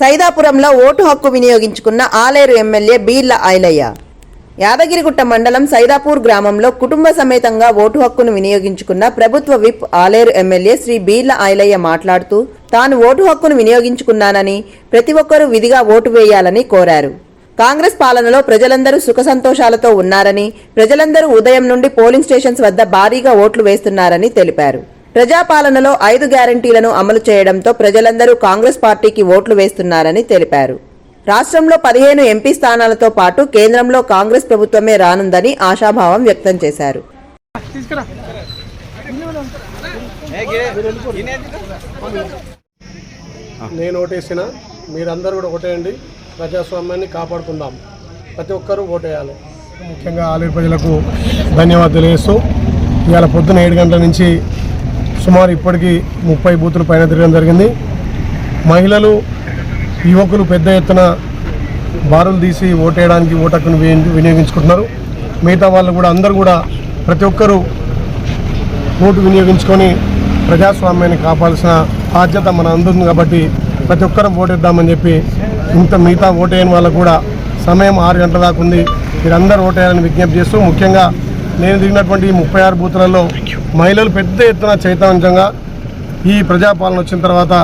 సైదాపురంలో vote హక్కు వినియోగించుకున్న Aler MLA Beerla Ailaiah. Yadagirigutta మండలం సైదాపూర్ గ్రామంలో కుటుంబ సమేతంగా ఓటు హక్కును వినియోగించుకున్న ప్రభుత్వ విప్ ఆలేరు ఎమ్మెల్యే శ్రీ బీర్ల ఐలయ్య మాట్లాడుతూ తాను ఓటు హక్కును వినియోగించుకున్నానని ప్రతి ఒక్కరూ విధిగా ఓటు వేయాలని కోరారు. కాంగ్రెస్ పాలనలో ప్రజలందరూ సుఖ సంతోషాలతో ఉన్నారని ప్రజలందరూ ఉదయం నుండి పోలింగ్ స్టేషన్స్ వద్ద భారీగా ఓట్లు వేస్తున్నారని తెలిపారు. ప్రజాపాలనలో ఐదు గ్యారంటీలను అమలు చేయడంతో ప్రజలందరూ కాంగ్రెస్ పార్టీకి ఓట్లు వేస్తున్నారని తెలిపారు. రాష్ట్రంలో పదిహేను ఎంపీ స్థానాలతో పాటు కేంద్రంలో కాంగ్రెస్ ప్రభుత్వమే రానుందని ఆశాభావం వ్యక్తం చేశారు. నేను ఓటేసిన మీరందరూ కూడా ఓటేయండి. ప్రజాస్వామ్యాన్ని కాపాడుకుందాం. ప్రతి ఒక్కరూ ఓటేయాలి. ముఖ్యంగా ఆలేరు ప్రజలకు ధన్యవాదాలు వేస్తూ ఇవాళ పొద్దున ఏడు గంటల నుంచి సుమారు ఇప్పటికీ ముప్పై బూతులు పైన తిరగడం జరిగింది. మహిళలు యువకులు పెద్ద ఎత్తున బారులు తీసి ఓటేయడానికి ఓటక్కును విని- వినియోగించుకుంటున్నారు. మిగతా వాళ్ళు కూడా అందరూ కూడా ప్రతి ఒక్కరూ ఓటు వినియోగించుకొని ప్రజాస్వామ్యాన్ని కాపాల్సిన బాధ్యత మన అందుంది కాబట్టి ప్రతి ఒక్కరం ఓటేద్దామని చెప్పి ఇంత మిగతా ఓటేయని వాళ్ళకు కూడా సమయం ఆరు గంటల దాకా ఉంది. మీరందరూ ఓటేయాలని విజ్ఞప్తి చేస్తూ ముఖ్యంగా నేను దిగినటువంటి ముప్పై ఆరు బూతులలో మహిళలు పెద్ద ఎత్తున చైతన్యంగా ఈ ప్రజాపాలన వచ్చిన తర్వాత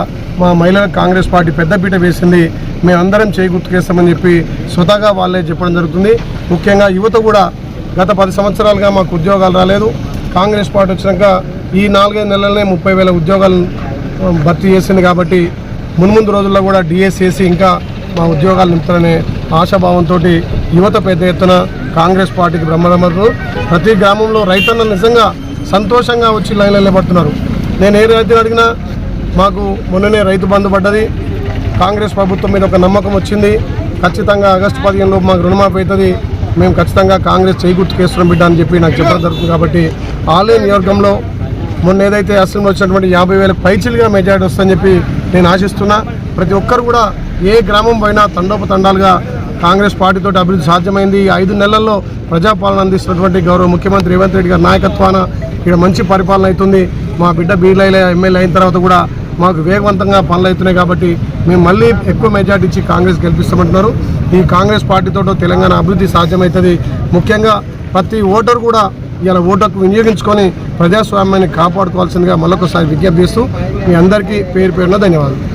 మా మహిళలకు కాంగ్రెస్ పార్టీ పెద్దపీట వేసింది. మేమందరం చేయి చెప్పి స్వతహాగా వాళ్ళే చెప్పడం జరుగుతుంది. ముఖ్యంగా యువత కూడా గత పది సంవత్సరాలుగా మాకు ఉద్యోగాలు రాలేదు. కాంగ్రెస్ పార్టీ వచ్చినాక ఈ నాలుగైదు నెలలనే ముప్పై వేల ఉద్యోగాలు భర్తీ చేసింది కాబట్టి మున్ముందు రోజుల్లో కూడా డిఎస్ఏసి ఇంకా మా ఉద్యోగాలు నింపుతారనే ఆశాభావంతో యువత పెద్ద ఎత్తున కాంగ్రెస్ పార్టీకి బ్రహ్మరమ్మరు ప్రతి గ్రామంలో రైతన్న నిజంగా సంతోషంగా వచ్చి లైన్లో నిలబడుతున్నారు. నేను ఏ రైతుని అడిగినా మాకు మొన్ననే రైతు బంధు పడ్డది. కాంగ్రెస్ ప్రభుత్వం మీద ఒక నమ్మకం వచ్చింది. ఖచ్చితంగా ఆగస్టు పదిహేనులో మాకు రుణమాఫీ అవుతుంది. మేము ఖచ్చితంగా కాంగ్రెస్ చేయి గుర్తుకేస్తున్నాం బిడ్డ అని చెప్పి నాకు చెప్పడం జరుగుతుంది కాబట్టి ఆలయ నియోజకంలో మొన్న ఏదైతే అసెంబ్లీ వచ్చినటువంటి యాభై వేల పైచిలుగా మెజార్టీ వస్తుందని చెప్పి నేను ఆశిస్తున్నా. ప్రతి ఒక్కరు కూడా ఏ గ్రామం పోయినా తండోపతండాలుగా కాంగ్రెస్ పార్టీతో అభివృద్ధి సాధ్యమైంది. ఈ ఐదు నెలల్లో ప్రజాపాలన అందిస్తున్నటువంటి గౌరవ ముఖ్యమంత్రి రేవంత్ రెడ్డి గారి నాయకత్వాన ఇక్కడ మంచి పరిపాలన అవుతుంది. మా బిడ్డ బీర్లైల ఎమ్మెల్యే అయిన తర్వాత కూడా మాకు వేగవంతంగా పనులు అవుతున్నాయి కాబట్టి మేము మళ్ళీ ఎక్కువ మెజార్టీ ఇచ్చి కాంగ్రెస్ గెలిపిస్తామంటున్నారు. ఈ కాంగ్రెస్ పార్టీతో తెలంగాణ అభివృద్ధి సాధ్యమవుతుంది ముఖ్యంగా ప్రతి ఓటర్ కూడా ఇలా ఓటుకు వినియోగించుకొని ప్రజాస్వామ్యాన్ని కాపాడుకోవాల్సిందిగా మరొకసారి విజ్ఞప్తి చేస్తూ మీ అందరికీ పేరు పేరున ధన్యవాదాలు.